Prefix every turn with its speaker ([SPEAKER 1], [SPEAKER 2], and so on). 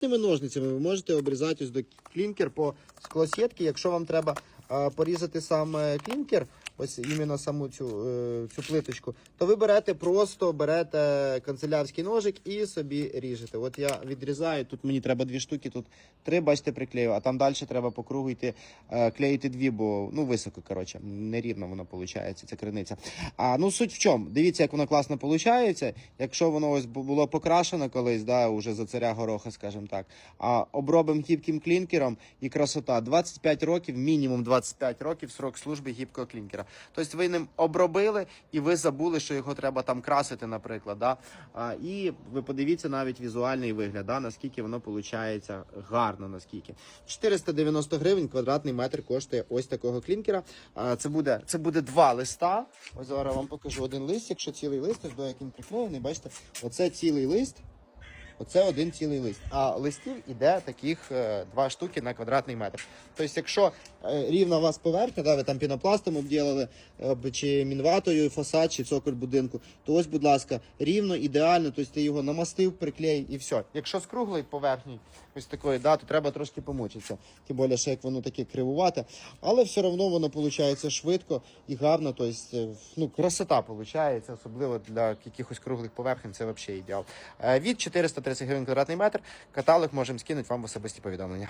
[SPEAKER 1] Цими ножницями ви можете обрізати ось до клінкер по склосітки. Якщо вам треба порізати саме клінкер, ось іменно саму цю, е, цю плиточку, то ви берете просто берете канцелярський ножик і собі ріжете. От я відрізаю, тут мені треба дві штуки, тут три, бачите, приклею, а там далі треба по кругу йти е, клеїти дві, бо ну високо, коротше, нерівно воно виходить, ця криниця. А ну суть в чому? Дивіться, як воно класно виходить. Якщо воно ось було покрашено колись, да, уже за царя гороха, скажімо так. А обробимо гібким клінкером і красота. 25 років, мінімум 25 років срок служби гібкого клінкера. Тобто ви ним обробили і ви забули, що його треба там красити, наприклад. Да? А, і ви подивіться навіть візуальний вигляд, да, наскільки воно виходить гарно, наскільки. 490 гривень квадратний метр коштує ось такого клінкера. А, це, буде, це буде два листа. Ось зараз вам покажу один лист, якщо цілий лист, до як він бачите, оце цілий лист. Оце один цілий лист. А листів іде таких е, два штуки на квадратний метр. Тобто, якщо е, рівна у вас поверхня, да, ви там пінопластом обділили е, чи мінватою, фасад, чи цоколь будинку, то ось, будь ласка, рівно, ідеально, тобто ти його намастив, приклеїв і все. Якщо з круглої поверхні, ось такої, да, то треба трошки помучитися. Тим більше, що як воно таке кривувате, але все одно воно виходить швидко і гарно. Тобто, ну, красота виходить, особливо для якихось круглих поверхень, це взагалі ідеал. Від 400 130 гривень квадратний метр. Каталог можемо скинути вам в особисті повідомлення.